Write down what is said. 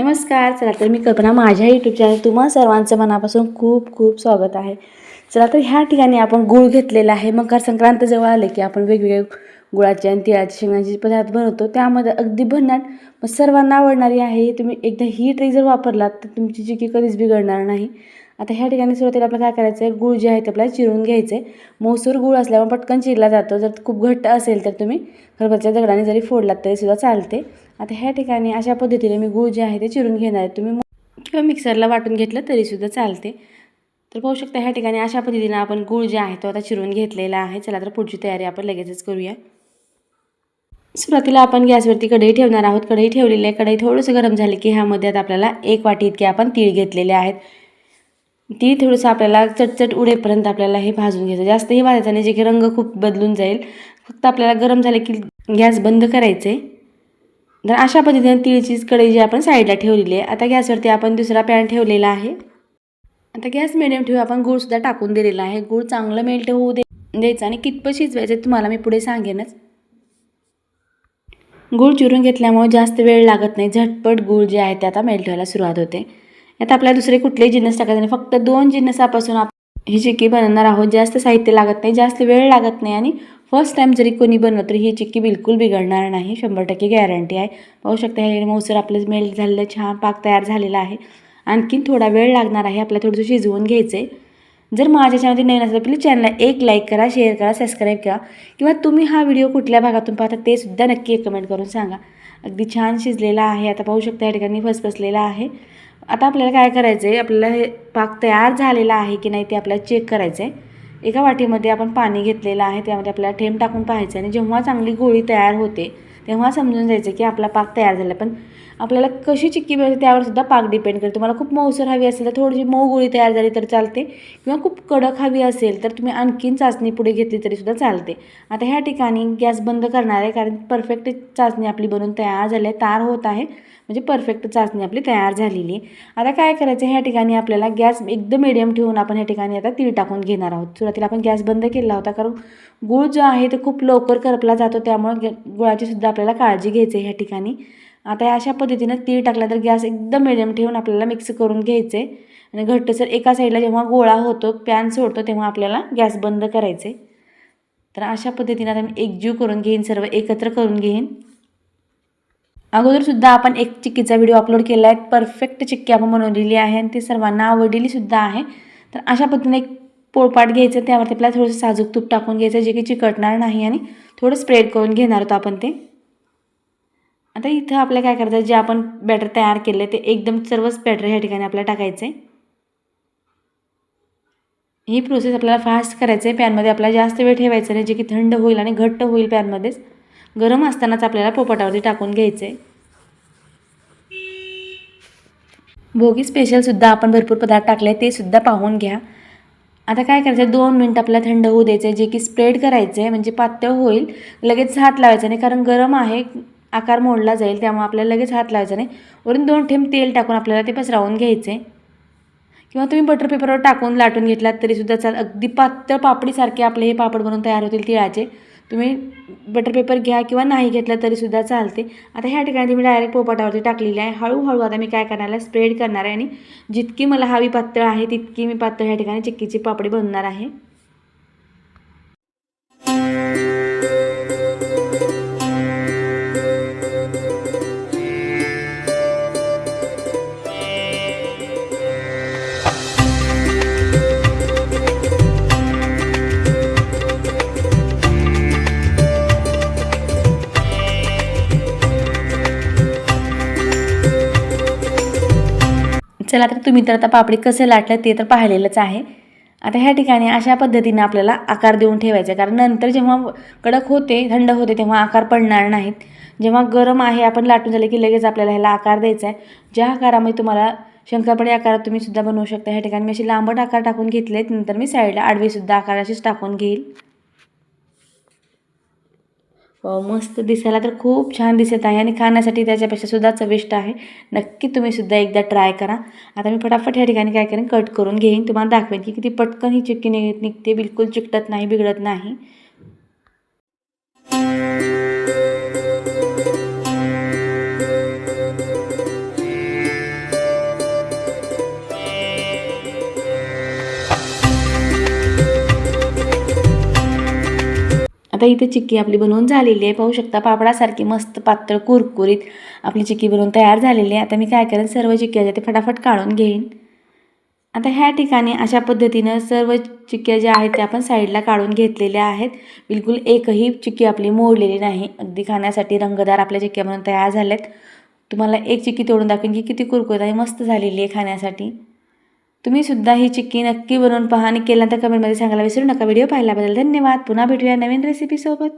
नमस्कार चला तर मी कल्पना माझ्या यूट्यूब चॅनल तुम्हा सर्वांचं मनापासून खूप खूप स्वागत आहे. चला तर ह्या ठिकाणी आपण गूळ घेतलेला आहे. मकर संक्रांत जवळ आले की आपण वेगवेगळे गुळाचे आणि तिळाचे शेंगांचे पदार्थ बनवतो. त्यामध्ये अगदी भन्नाट मग सर्वांना आवडणारी आहे. तुम्ही एकदा ही ट्री जर वापरलात तर तुमची चिकी कधीच बिघडणार नाही. आता ह्या ठिकाणी सुरुवातीला आपल्याला काय करायचं आहे गूळ जे आहे ते आपल्याला चिरून घ्यायचं. आहे मोसूर गूळ असल्यामुळे पटकन चिरला जातो. जर खूप घट्ट असेल तर तुम्ही खरबसच्या दगडाने जरी फोडलात तरीसुद्धा चालते. आता ह्या ठिकाणी अशा पद्धतीने मी गूळ जे आहे ते चिरून घेणार आहे. तुम्ही किंवा मिक्सरला वाटून घेतलं तरीसुद्धा चालते. तर पाहू शकता ह्या ठिकाणी अशा पद्धतीनं आपण गूळ जे आहे तो आता चिरून घेतलेला आहे. चला तर पुढची तयारी आपण लगेचच करूया. सुरुवातीला आपण गॅसवरती कढई ठेवणार आहोत. कढई ठेवलेली आहे. कढई थोडंसं गरम झाली की ह्यामध्ये आता आपल्याला एक वाटी इतके आपण तीळ घेतलेले आहेत. ती थोडंसं आपल्याला चटचट उडेपर्यंत आपल्याला हे भाजून घ्यायचं. जास्तही भाजायचं नाही जे की रंग खूप बदलून जाईल. फक्त आपल्याला गरम झाले की गॅस बंद करायचे तर अशा पद्धतीने तिळची कढई जी आपण साईडला ठेवलेली आहे आता गॅसवरती आपण दुसरा पॅन ठेवलेला आहे. आता गॅस मिडियम ठेवू आपण गूळसुद्धा टाकून दिलेला आहे. गूळ चांगलं मेल्ट होऊ दे द्यायचं आणि कितपत शिजवायचं आहे तुम्हाला मी पुढे सांगेनच. गूळ चिरून घेतल्यामुळे जास्त वेळ लागत नाही. झटपट गूळ जे आहे ते आता मेल्ट व्हायला सुरुवात होते. आता आपल्याला दुसरे कुठलेही जिन्नस टाकायचे नाही. फक्त दोन जिन्नसापासून आप ही चिक्की बनवणार आहोत जास्त साहित्य लागत नाही जास्त वेळ लागत नाही आणि फर्स्ट टाईम जरी कोणी बनवलं तरी ही चिक्की बिलकुल बिघडणार नाही. शंभर टक्के गॅरंटी आहे. पाहू शकता हे मोसर आपलं मेल्ट झालेलं छान पाक तयार झालेला आहे. आणखीन थोडा वेळ लागणार आहे आपल्याला थोडंसं शिजवून घ्यायचं आहे जर माझ्या चॅनलमध्ये नवीन असेल तर प्लीज चॅनलला एक लाईक करा शेअर करा सबस्क्राईब करा. किंवा तुम्ही हा व्हिडिओ कुठल्या भागातून पाहता ते सुद्धा नक्की कमेंट करून सांगा. अगदी छान शिजलेला आहे. आता पाहू शकता या ठिकाणी फसफसलेला आहे. आता आपल्याला काय करायचं आहे आपल्याला हे पाक तयार झालेला आहे की नाही ते आपल्याला चेक करायचं आहे एका वाटीमध्ये आपण पाणी घेतलेलं आहे त्यामध्ये आपल्याला थेंब टाकून पाहायचं आणि जेव्हा चांगली गोळी तयार होते तेव्हा समजून जायचं की आपला पाक तयार झाला. पण आपल्याला कशी चिक्की मिळते त्यावर सुद्धा पाक डिपेंड करते. तुम्हाला खूप मऊसर हवी असेल तर थोडीशी मऊ गोळी तयार झाली तर चालते. किंवा खूप कडक हवी असेल तर तुम्ही आणखीन चाचणी पुढे घेतली तरीसुद्धा चालते. आता ह्या ठिकाणी गॅस बंद करणार आहे कारण परफेक्ट चाचणी आपली बनवून तयार झाली आहे तार होत आहे. म्हणजे परफेक्ट चाचणी आपली तयार झालेली. आहे आता काय करायचं ह्या ठिकाणी आपल्याला गॅस एकदम मिडियम ठेवून आपण ह्या ठिकाणी आता तीळ टाकून घेणार आहोत. सुरुवातीला आपण गॅस बंद केला होता कारण गूळ जो आहे ते खूप लवकर करपला जातो त्यामुळे गॅ गुळाची सुद्धा आपल्याला काळजी घ्यायची आहे ह्या ठिकाणी. आता अशा पद्धतीनं तीळ टाकला तर गॅस एकदम मिडियम ठेवून आपल्याला मिक्स करून घ्यायचं आहे आणि घट्टसर एका साईडला जेव्हा गोळा होतो पॅन सोडतो तेव्हा आपल्याला गॅस बंद करायचे तर अशा पद्धतीनं आता मी एकजीव करून घेईन सर्व एकत्र करून घेईन. अगोदरसुद्धा आपण एक चिक्कीचा व्हिडिओ अपलोड केला आहे. परफेक्ट चिक्की आपण बनवलेली आहे आणि ती सर्वांना आवडलेलीसुद्धा आहे. तर अशा पद्धतीने एक पोळपाट घ्यायचं त्यावरती आपल्याला थोडंसं साजूक तूप टाकून घ्यायचं जे की चिकटणार नाही आणि थोडं स्प्रेड करून घेणार होतो आपण ते. आता इथं आपल्या काय करायचं जे आपण बॅटर तयार केलं ते एकदम सर्वच बॅटर ह्या ठिकाणी आपल्याला टाकायचं आहे ही प्रोसेस आपल्याला फास्ट करायचं आहे पॅनमध्ये आपल्याला जास्त वेळ ठेवायचं नाही जे की थंड होईल आणि घट्ट होईल पॅनमध्येच गरम असतानाच आपल्याला पोपटावरती टाकून घ्यायचं. आहे भोगी स्पेशलसुद्धा आपण भरपूर पदार्थ टाकले ते सुद्धा पाहून घ्या. आता काय करायचं? दोन मिनटं आपल्याला थंड होऊ द्यायचं आहे जे की स्प्रेड करायचं आहे म्हणजे पातळ होईल लगेच हात लावायचा नाही कारण गरम आहे आकार मोडला जाईल त्यामुळे आपल्याला लगेच हात लावायचा नाही. वरून दोन ठेंब तेल टाकून आपल्याला ते पसरवून घ्यायचे. किंवा तुम्ही बटर पेपरवर टाकून लाटून घेतलात तरीसुद्धा चाल अगदी पातळ पापडीसारखे आपले हे पापड बनवून तयार होतील तिळाचे. तुम्ही बटर पेपर घ्या किंवा नाही घेतलं तरीसुद्धा चालते. आता ह्या ठिकाणी मी डायरेक्ट पोपटावरती टाकलेली आहे. हळूहळू आता मी काय करणार आहे स्प्रेड करणार आहे आणि जितकी मला हवी पातळ आहे तितकी मी पातळ ह्या ठिकाणी चिक्कीची पापडी बनवणार आहे. चला तर तुम्ही तर आता पापडी कसे लाटलं ते तर पाहिलेलंच आहे. आता ह्या ठिकाणी अशा पद्धतीने आपल्याला आकार देऊन ठेवायचा आहे कारण नंतर जेव्हा कडक होते थंड होते तेव्हा आकार पडणार नाहीत. जेव्हा गरम आहे आपण लाटून झाले की लगेच आपल्याला ह्याला आकार द्यायचा आहे. ज्या आकारामध्ये तुम्हाला शंकरपाळी आकारात तुम्ही सुद्धा बनवू शकता. ह्या ठिकाणी मी अशी लांबट आकार टाकून घेतलेत नंतर मी साईडला आडवीसुद्धा आकार अशीच टाकून घेईल. हो, मस्त दिसायला तर खूप छान दिसत आहे आणि खाण्यासाठी त्याच्यापेक्षा सुद्धा चविष्ट आहे. नक्की तुम्ही सुद्धा एकदा ट्राय करा. आता मी फटाफट या ठिकाणी काय करेन कट करून घेईन. तुम्हाला दाखवेन की किती पटकन ही चिक्की निघत निघते. बिलकुल चिकटत नाही बिघडत नाही. आता इथे चिक्की आपली बनवून झालेली आहे. पाहू शकता पापडासारखी मस्त पातळ कुरकुरीत आपली चिक्की बनवून तयार झालेली आहे. आता मी काय करेन सर्व चिक्क्या ज्या ते फटाफट काढून घेईन. आता ह्या ठिकाणी अशा पद्धतीनं सर्व चिक्क्या ज्या आहेत त्या आपण साईडला काढून घेतलेल्या आहेत. बिलकुल एकही चिक्की आपली मोडलेली नाही. अगदी खाण्यासाठी रंगदार आपल्या चिक्क्या बनवून तयार झाल्यात. तुम्हाला एक चिक्की तोडून दाखवेन की किती कुरकुरीत आणि मस्त झालेली आहे खाण्यासाठी. तुम्ही सुद्धा ही चिक्की नक्की बनवून पहा आणि केल्यानंतर कमेंटमध्ये सांगायला विसरू नका. व्हिडिओ पाहिल्याबद्दल धन्यवाद. पुन्हा भेटूया नवीन रेसिपीसोबत